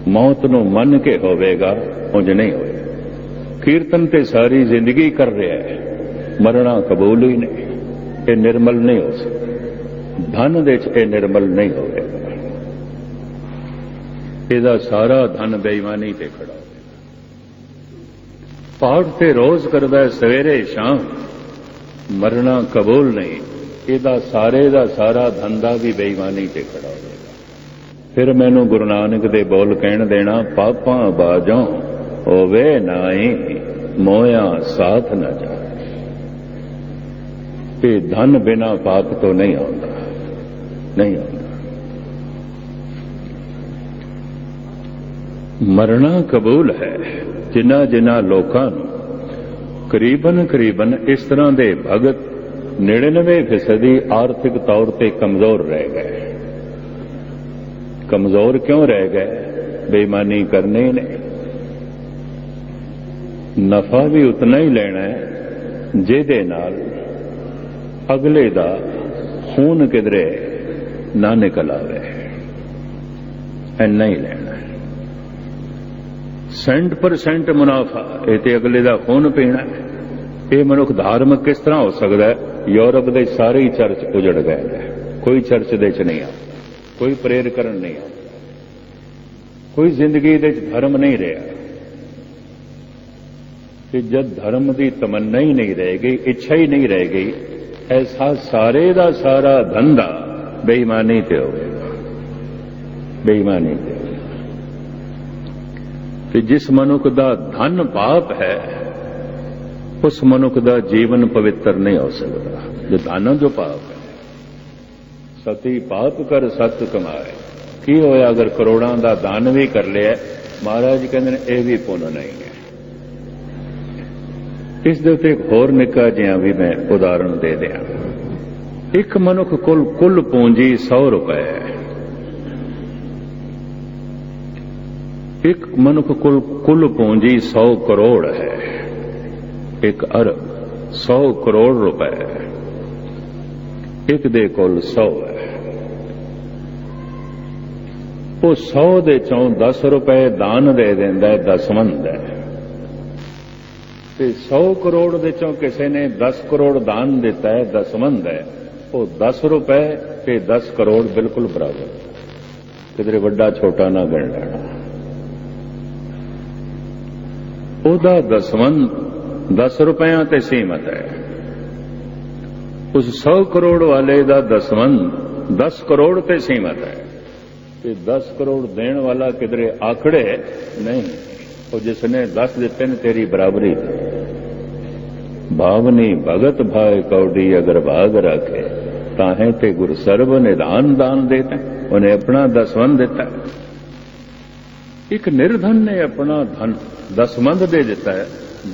[SPEAKER 1] ਮੌਤ ਨੂੰ ਮੰਨ ਕੇ ਹੋਵੇਗਾ, ਉਂਝ ਨਹੀਂ ਹੋਵੇਗਾ। ਕੀਰਤਨ ਤੇ ਸਾਰੀ ਜ਼ਿੰਦਗੀ ਕਰ ਰਿਹਾ ਹੈ। ਮਰਨਾ ਕਬੂਲ ਹੀ ਨਹੀਂ। ਇਹ ਨਿਰਮਲ ਨਹੀਂ ਹੋ ਸਕਦਾ। ਧਨ ਦੇ ਚ ਇਹ ਨਿਰਮਲ ਨਹੀਂ ਹੋਵੇਗਾ। ਇਹਦਾ ਸਾਰਾ ਧਨ ਬੇਈਮਾਨੀ ਤੇ ਖੜਾ ਹੋਵੇਗਾ। ਪਾਠ ਤੇ ਰੋਜ਼ ਕਰਦਾ ਸਵੇਰੇ ਸ਼ਾਮ। ਮਰਨਾ ਕਬੂਲ ਨਹੀਂ। ਇਹਦਾ ਸਾਰੇ ਦਾ ਸਾਰਾ ਧੰਦਾ ਵੀ ਬੇਈਮਾਨੀ ਤੇ ਖੜਾ ਹੋਵੇਗਾ ਫਿਰ ਮੈਨੂੰ ਗੁਰੂ ਨਾਨਕ ਦੇ ਬੋਲ ਕਹਿਣ ਦੇਣਾ, ਪਾਪਾਂ ਬਾਜੋਂ ਹੋਵੇ ਨਾਈ ਮੋਇਆ ਸਾਥ ਨਾ ਜਾਏ। ਤੇ ਧਨ ਬਿਨਾ ਪਾਪ ਤੋਂ ਨਹੀਂ ਆਉਂਦਾ। ਨਹੀਂ ਆਉਂਦਾ। ਮਰਨਾ ਕਬੂਲ ਹੈ ਜਿਨ੍ਹਾਂ ਜਿਨ੍ਹਾਂ ਲੋਕਾਂ ਨੂੰ। ਕਰੀਬਨ ਕਰੀਬਨ ਇਸ ਤਰ੍ਹਾਂ ਦੇ ਭਗਤ 99% ਆਰਥਿਕ ਤੌਰ ਤੇ ਕਮਜ਼ੋਰ ਰਹਿ ਗਏ ਕਮਜ਼ੋਰ ਕਿਉਂ ਰਹਿ ਗਏ ਬੇਈਮਾਨੀ ਕਰਨੇ ਨੇ ਨਫਾ ਵੀ ਉਤਨਾ ਹੀ ਲੈਣਾ ਹੈ ਜਿਹਦੇ ਨਾਲ ਅਗਲੇ ਦਾ ਖੂਨ ਕਿਧਰੇ ਨਾ ਨਿਕਲ ਆਵੇ ਐਨਾ ਹੀ ਲੈਣਾ ਹੈ ਸੈਂਟ ਪਰਸੈਂਟ ਮੁਨਾਫਾ ਇਹ ਤੇ ਅਗਲੇ ਦਾ ਖੂਨ ਪੀਣਾ ਇਹ ਮਨੁੱਖ ਧਾਰਮਿਕ ਕਿਸ ਤਰ੍ਹਾਂ ਹੋ ਸਕਦਾ ਹੈ ਯੂਰਪ ਦੇ ਸਾਰੇ ਹੀ ਚਰਚ ਉਜੜ ਗਏ ਨੇ। ਕੋਈ ਚਰਚ ਦੇ ਚ ਨਹੀਂ ਆ। ਕੋਈ ਪ੍ਰੇਰ ਕਰਨ ਨਹੀਂ ਆ। ਕੋਈ ਜ਼ਿੰਦਗੀ ਦੇ ਚ ਧਰਮ ਨਹੀਂ ਰਿਹਾ। ਕਿ ਜਦ ਧਰਮ ਦੀ ਤਮੰਨਾ ਹੀ ਨਹੀਂ ਰਹਿ ਗਈ, ਇੱਛਾ ਹੀ ਨਹੀਂ ਰਹਿ ਗਈ, ਐਸਾ ਸਾਰੇ ਦਾ ਸਾਰਾ ਧੰਦਾ ਬੇਈਮਾਨੀ ਤੇ ਹੋਵੇਗਾ। ਬੇਈਮਾਨੀ ਤੇ। ਤੇ ਜਿਸ ਮਨੁੱਖ ਦਾ ਧਨ ਪਾਪ ਹੈ ਉਸ ਮਨੁੱਖ ਦਾ ਜੀਵਨ ਪਵਿੱਤਰ ਨਹੀਂ ਹੋ ਸਕਦਾ। ਜੋ ਧਨ ਜੋ ਪਾਪ ਹੈ, ਸਤੀ ਪਾਪ ਕਰ ਸਤ ਕਮਾਏ। ਕੀ ਹੋਇਆ ਅਗਰ ਕਰੋੜਾਂ ਦਾ ਦਾਨ ਵੀ ਕਰ ਲਿਆ, ਮਹਾਰਾਜ ਕਹਿੰਦੇ ਨੇ ਇਹ ਵੀ ਪੁੰਨ ਨਹੀਂ ਹੈ। ਇਸ ਦੇ ਉੱਤੇ ਇੱਕ ਹੋਰ ਨਿੱਕਾ ਜਿਹਾ ਵੀ ਮੈਂ ਉਦਾਹਰਣ ਦੇ ਦਿਆਂ। ਇੱਕ ਮਨੁੱਖ ਕੋਲ ਕੁੱਲ ਪੂੰਜੀ 100 ਰੁਪਏ ਹੈ। ਇੱਕ ਮਨੁੱਖ ਕੋਲ ਕੁੱਲ ਪੂੰਜੀ 100 ਕਰੋੜ ਹੈ। ਇੱਕ ਅਰਬ 100 ਕਰੋੜ ਰੁਪਏ। ਹੈ ਇੱਕ ਦੇ ਕੋਲ 100 ਹੈ। ਉਹ 100 ਦੇ ਚੋਂ 10 ਰੁਪਏ ਦਾਨ ਦੇ ਦਿੰਦਾ ਹੈ, ਦਸਵੰਦ ਹੈ। ਤੇ 100 ਕਰੋੜ ਦੇ ਚੋਂ ਕਿਸੇ ਨੇ 10 ਕਰੋੜ ਦਾਨ ਦਿੱਤਾ ਹੈ, ਦਸਵੰਦ ਹੈ। ਉਹ 10 ਰੁਪਏ ਤੇ 10 ਕਰੋੜ ਬਿਲਕੁਲ ਬਰਾਬਰ। ਕਿਧਰੇ ਵੱਡਾ ਛੋਟਾ ਨਾ ਗਿਣ ਲੈਣਾ। ਉਹਦਾ ਦਸਵੰਦ 10 ਰੁਪਿਆਂ ਤੇ ਸੀਮਤ ਹੈ। ਉਸ 100 ਕਰੋੜ ਵਾਲੇ ਦਾ ਦਸਵੰਦ 10 ਕਰੋੜ ਤੇ ਸੀਮਤ ਹੈ। ਤੇ 10 ਕਰੋੜ ਦੇਣ ਵਾਲਾ ਕਿਧਰੇ ਆਖੜੇ ਨਹੀਂ। ਉਹ ਜਿਸ ਨੇ 10 ਦਿੱਤੇ ਨੇ, ਤੇਰੀ ਬਰਾਬਰੀ ਭਾਵਨੀ ਭਗਤ ਭਾਇ ਕੌਡੀ ਅਗਰ ਭਾਗ ਰੱਖੇ ਤਾਂ ਹੈ ਤੇ ਗੁਰ ਸਰਬ ਨਿਦਾਨ ਦਾਨ ਦੇਤਾ ਉਹਨੇ ਆਪਣਾ ਦਸਵੰਦ ਦਿੱਤਾ ਇੱਕ ਨਿਰਧਨ ਨੇ ਆਪਣਾ ਧਨ ਦਸਵੰਦ ਦੇ ਦਿੱਤਾ ਹੈ।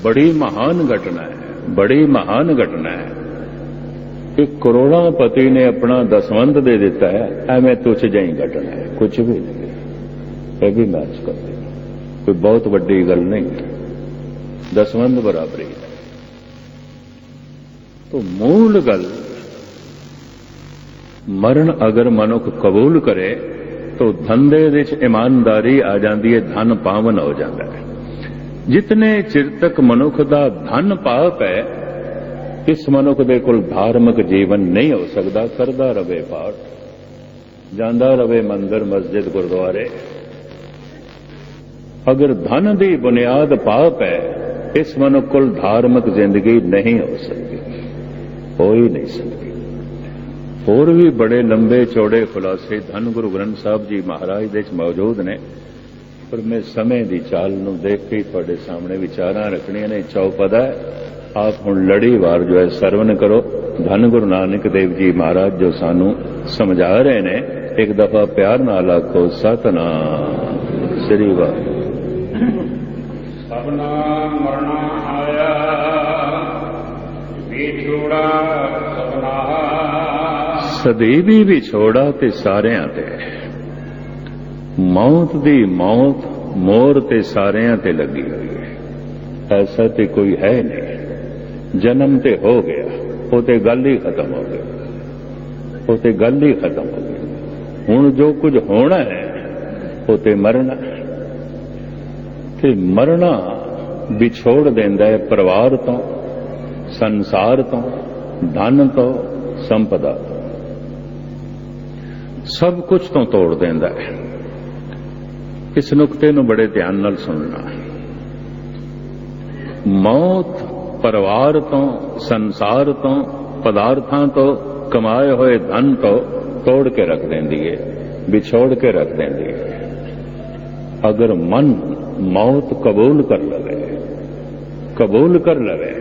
[SPEAKER 1] ਬੜੀ ਮਹਾਨ ਘਟਨਾ ਹੈ ਬੜੀ ਮਹਾਨ ਘਟਨਾ ਹੈ ਇੱਕ ਕਰੋੜਾਂ ਪਤੀ ਨੇ ਆਪਣਾ ਦਸਵੰਦ ਦੇ ਦਿੱਤਾ ਹੈ ਐਵੇਂ ਤੁਛ ਜਾਈ ਘਟਨਾ ਹੈ ਕੁਝ ਵੀ ਨਹੀਂ ਇਹ ਵੀ ਮੈਚ ਕਰਦੇ ਕੋਈ ਬਹੁਤ ਵੱਡੀ ਗੱਲ ਨਹੀਂ ਦਸਵੰਦ ਬਰਾਬਰੀ ਹੈ तो मूल गल ਮਰਨ ਅਗਰ ਮਨੁੱਖ ਕਬੂਲ ਕਰੇ ਤਾਂ ਧੰਦੇ ਵਿੱਚ ਇਮਾਨਦਾਰੀ ਆ ਜਾਂਦੀ ਹੈ ਧਨ ਪਾਵਨ ਹੋ ਜਾਂਦਾ ਹੈ ਜਿਤਨੇ ਚਿਰ ਤੱਕ ਮਨੁੱਖ ਦਾ ਧਨ ਪਾਪ ਹੈ, ਇਸ ਮਨੁੱਖ ਦੇ ਕੋਲ ਧਾਰਮਿਕ ਜੀਵਨ ਨਹੀਂ ਹੋ ਸਕਦਾ, ਕਰਦਾ ਰਵੇ ਪਾਠ। ਜਾਂਦਾ ਰਵੇ ਮੰਦਰ, ਮਸਜਿਦ, ਗੁਰਦੁਆਰੇ। ਅਗਰ ਧਨ ਦੀ ਬੁਨਿਆਦ ਪਾਪ ਹੈ, ਇਸ ਮਨੁੱਖ ਕੋਲ ਧਾਰਮਿਕ ਜ਼ਿੰਦਗੀ ਨਹੀਂ ਹੋ ਸਕਦੀ ਹੋ ਹੀ ਨਹੀਂ ਸਕਦੀ। ਹੋਰ ਵੀ ਬੜੇ ਲੰਬੇ ਚੌੜੇ ਖੁਲਾਸੇ ਧੰਨ ਗੁਰੂ ਗ੍ਰੰਥ ਸਾਹਿਬ ਜੀ ਮਹਾਰਾਜ ਦੇ ਵਿੱਚ ਮੌਜੂਦ ਨੇ। ਪਰ ਮੈਂ ਸਮੇਂ ਦੀ ਚਾਲ ਨੂੰ ਦੇਖ ਕੇ ਤੁਹਾਡੇ ਸਾਹਮਣੇ ਵਿਚਾਰਾਂ ਰੱਖਣੀਆਂ ਨੇ। ਚੌਪਦਾ ਆਪ ਹੁਣ ਲੜੀਵਾਰ ਜੋ ਹੈ ਸਰਵਨ ਕਰੋ। ਧੰਨ ਗੁਰੂ ਨਾਨਕ ਦੇਵ ਜੀ ਮਹਾਰਾਜ ਜੋ ਸਾਨੂੰ ਸਮਝਾ ਰਹੇ ਨੇ ਇੱਕ ਦਫਾ ਪਿਆਰ ਨਾਲ ਆਖੋ ਸਤਨਾਮ। ਸ੍ਰੀ ਵਾਹਿਗੁਰੂ।
[SPEAKER 2] ਸਭਨਾ ਮਰਣਾ ਆਇਆ ਵਿਛੋੜਾ ਸਭਨਾ
[SPEAKER 1] ਸਦੀਵੀ ਵਿਛੋੜਾ ਤੇ ਸਾਰਿਆਂ ਤੇ। ਮੌਤ ਦੀ ਮੌਤ ਮੋਰ ਤੇ ਸਾਰਿਆਂ ਤੇ ਲੱਗੀ ਹੋਈ ਹੈ। ਐਸਾ ਤੇ ਕੋਈ ਹੈ ਨਹੀਂ। ਜਨਮ ਤੇ ਹੋ ਗਿਆ। ਉਹ ਤੇ ਗੱਲ ਹੀ ਖਤਮ ਹੋ ਗਈ। ਉਹ ਤੇ ਗੱਲ ਹੀ ਖਤਮ ਹੋ ਗਈ। ਹੁਣ ਜੋ ਕੁਝ ਹੋਣਾ ਹੈ, ਉਹ ਤੇ ਮਰਨਾ ਤੇ ਮਰਨਾ ਵਿਛੋੜ ਦਿੰਦਾ ਹੈ ਪਰਿਵਾਰ ਤੋਂ, ਸੰਸਾਰ ਤੋਂ, ਧਨ ਤੋਂ, ਸੰਪਦਾ ਤੋਂ। ਸਭ ਕੁਝ ਤੋਂ ਤੋੜ ਦਿੰਦਾ ਹੈ। ਇਸ ਨੁਕਤੇ ਨੂੰ ਬੜੇ ਧਿਆਨ ਨਾਲ ਸੁਣਨਾ ਮੌਤ ਪਰਿਵਾਰ ਤੋਂ, ਸੰਸਾਰ ਤੋਂ, ਪਦਾਰਥਾਂ ਤੋਂ, ਕਮਾਏ ਹੋਏ ਧਨ ਤੋਂ ਤੋੜ ਕੇ ਰੱਖ ਦਿੰਦੀ ਏ, ਵਿਛੋੜ ਕੇ ਰੱਖ ਦਿੰਦੀ ਏ। ਅਗਰ ਮਨ ਮੌਤ ਕਬੂਲ ਕਰ ਲਵੇ, ਕਬੂਲ ਕਰ ਲਵੇ,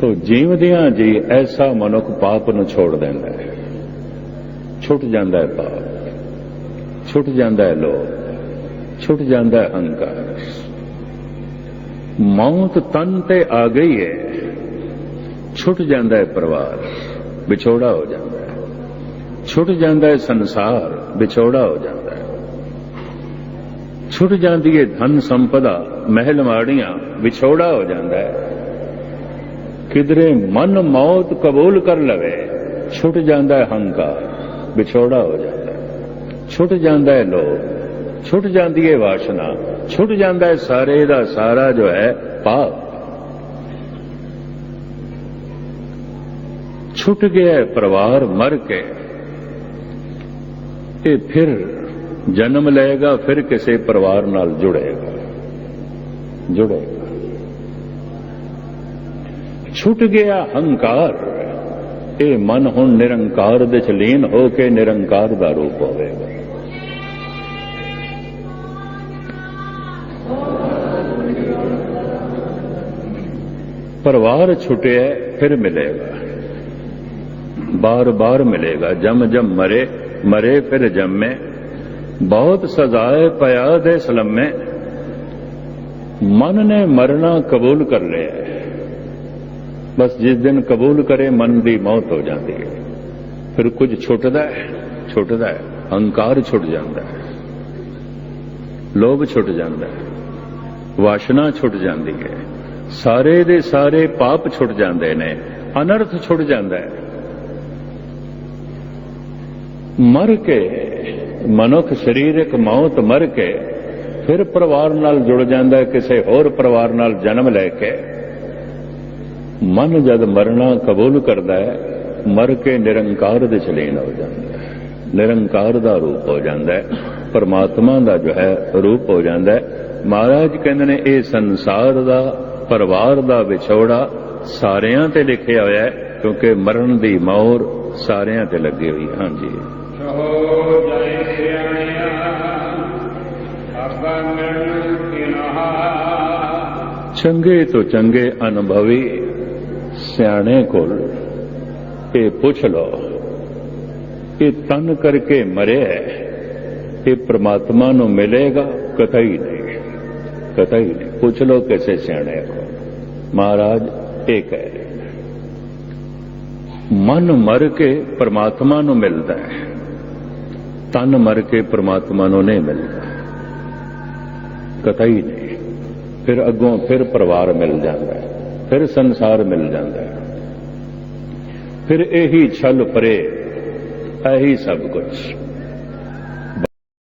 [SPEAKER 1] ਤੋ ਜੀਵਦਿਆਂ ਜੀ ਐਸਾ ਮਨੁੱਖ ਪਾਪ ਨੂੰ ਛੋੜ ਦਿੰਦਾ ਹੈ। ਛੁੱਟ ਜਾਂਦਾ ਹੈ ਪਾਪ। ਛੁੱਟ ਜਾਂਦਾ ਹੈ ਲੋਭ ਛੁੱਟ ਜਾਂਦਾ ਹੈ ਅਹੰਕਾਰ। ਮੌਤ ਤਨ ਤੇ ਆ ਗਈ ਹੈ, ਛੁੱਟ ਜਾਂਦਾ ਹੈ ਪਰਿਵਾਰ, ਵਿਛੋੜਾ ਹੋ ਜਾਂਦਾ ਹੈ। ਛੁੱਟ ਜਾਂਦਾ ਹੈ ਸੰਸਾਰ, ਵਿਛੋੜਾ ਹੋ ਜਾਂਦਾ ਹੈ। ਛੁੱਟ ਜਾਂਦੀ ਹੈ ਧਨ ਸੰਪਦਾ, ਮਹਿਲ ਮਾੜੀਆਂ, ਵਿਛੋੜਾ ਹੋ ਜਾਂਦਾ ਹੈ। ਕਿਧਰੇ ਮਨ ਮੌਤ ਕਬੂਲ ਕਰ ਲਵੇ, ਛੁੱਟ ਜਾਂਦਾ ਹੈ ਹੰਕਾਰ ਵਿਛੋੜਾ ਹੋ ਜਾਂਦਾ ਛੁੱਟ ਜਾਂਦਾ ਹੈ ਲੋਭ, ਛੁੱਟ ਜਾਂਦੀ ਹੈ ਵਾਸ਼ਨਾ, ਛੁੱਟ ਜਾਂਦਾ ਹੈ ਸਾਰੇ ਦਾ ਸਾਰਾ ਜੋ ਹੈ ਪਾਪ। ਛੁੱਟ ਗਿਆ ਪਰਿਵਾਰ, ਮਰ ਕੇ। ਇਹ ਫਿਰ ਜਨਮ ਲਏਗਾ, ਫਿਰ ਕਿਸੇ ਪਰਿਵਾਰ ਨਾਲ ਜੁੜੇਗਾ। ਜੁੜੇਗਾ। ਛੁੱਟ ਗਿਆ ਹੰਕਾਰ, ਇਹ ਮਨ ਹੁਣ ਨਿਰੰਕਾਰ ਦੇ ਚ ਲੀਨ ਹੋ ਕੇ ਨਿਰੰਕਾਰ ਦਾ ਰੂਪ ਹੋਵੇਗਾ। ਪਰਿਵਾਰ ਛੁਟਿਆ, ਫਿਰ ਮਿਲੇਗਾ। ਬਾਰ ਬਾਰ ਮਿਲੇਗਾ। ਜਮ ਜਮ ਮਰੇ ਮਰੇ ਫਿਰ ਜੰਮੇ। ਬਹੁਤ ਸਜ਼ਾਏ ਪਿਆ ਦੇ ਸਲਮੇ। ਮਨ ਨੇ ਮਰਨਾ ਕਬੂਲ ਕਰ ਲਿਆ ਬਸ ਜਿਸ ਦਿਨ ਕਬੂਲ ਕਰੇ, ਮਨ ਦੀ ਮੌਤ ਹੋ ਜਾਂਦੀ ਹੈ। ਫਿਰ ਕੁਝ ਛੁੱਟਦਾ ਹੈ ਛੁੱਟਦਾ ਹੈ। ਹੰਕਾਰ ਛੁੱਟ ਜਾਂਦਾ ਹੈ। ਲੋਭ ਛੁੱਟ ਜਾਂਦਾ ਹੈ। ਵਾਸ਼ਨਾ ਛੁੱਟ ਜਾਂਦੀ ਹੈ। ਸਾਰੇ ਦੇ ਸਾਰੇ ਪਾਪ ਛੁੱਟ ਜਾਂਦੇ ਨੇ, ਅਨਰਥ ਛੁੱਟ ਜਾਂਦਾ ਹੈ। ਮਰ ਕੇ ਮਨੁੱਖ ਸਰੀਰਕ ਮੌਤ ਮਰ ਕੇ ਫਿਰ ਪਰਿਵਾਰ ਨਾਲ ਜੁੜ ਜਾਂਦਾ ਕਿਸੇ ਹੋਰ ਪਰਿਵਾਰ ਨਾਲ ਜਨਮ ਲੈ ਕੇ। ਮਨ ਜਦ ਮਰਨਾ ਕਬੂਲ ਕਰਦਾ ਹੈ, ਮਰ ਕੇ ਨਿਰੰਕਾਰ ਦੇ ਚਲੀਨ ਹੋ ਜਾਂਦਾ ਹੈ। ਨਿਰੰਕਾਰ ਦਾ ਰੂਪ ਹੋ ਜਾਂਦਾ ਹੈ, ਪਰਮਾਤਮਾ ਦਾ ਜੋ ਹੈ ਰੂਪ ਹੋ ਜਾਂਦਾ ਹੈ। ਮਹਾਰਾਜ ਕਹਿੰਦੇ ਨੇ, ਇਹ ਸੰਸਾਰ ਦਾ ਪਰਿਵਾਰ ਦਾ ਵਿਛੋੜਾ ਸਾਰਿਆਂ ਤੇ ਲਿਖਿਆ ਹੋਇਆ ਹੈ ਕਿਉਂਕਿ ਮਰਨ ਦੀ ਮੌਰ ਸਾਰਿਆਂ ਤੇ ਲੱਗੀ ਹੋਈ ਹੈ। ਹਾਂਜੀ।
[SPEAKER 2] ਸੋ ਜੈ ਸਿਆਣਿਆ ਆਪਾ ਮਿਲਣ ਕਿਨਹਾ।
[SPEAKER 1] ਚੰਗੇ ਤੋਂ ਚੰਗੇ ਅਨੁਭਵੀ ਸਿਆਣੇ ਕੋਲ ਇਹ ਪੁੱਛ ਲਓ ਇਹ ਤਨ ਕਰਕੇ ਮਰਿਆ ਹੈ, ਇਹ ਪ੍ਰਮਾਤਮਾ ਨੂੰ ਮਿਲੇਗਾ ਕਤਈ ਨਹੀਂ ਕਤਈ ਨਹੀਂ। ਪੁੱਛ ਲਓ ਕਿਸੇ ਸਿਆਣੇ ਕੋਲ। ਮਹਾਰਾਜ, ਇਹ ਕਹਿ ਰਹੇ ਮਨ ਮਰ ਕੇ ਪ੍ਰਮਾਤਮਾ ਨੂੰ ਮਿਲਦਾ ਹੈ, ਤਨ ਮਰ ਕੇ ਪ੍ਰਮਾਤਮਾ ਨੂੰ ਨਹੀਂ ਮਿਲਦਾ। ਕਤਈ ਨਹੀਂ, ਫਿਰ ਅੱਗੋਂ ਫਿਰ ਪਰਿਵਾਰ ਮਿਲ ਜਾਂਦਾ ਹੈ, ਫਿਰ ਸੰਸਾਰ ਮਿਲ ਜਾਂਦਾ ਹੈ। ਫਿਰ ਇਹੀ ਛਲ ਪਰੇ, ਇਹੀ ਸਭ ਕੁਝ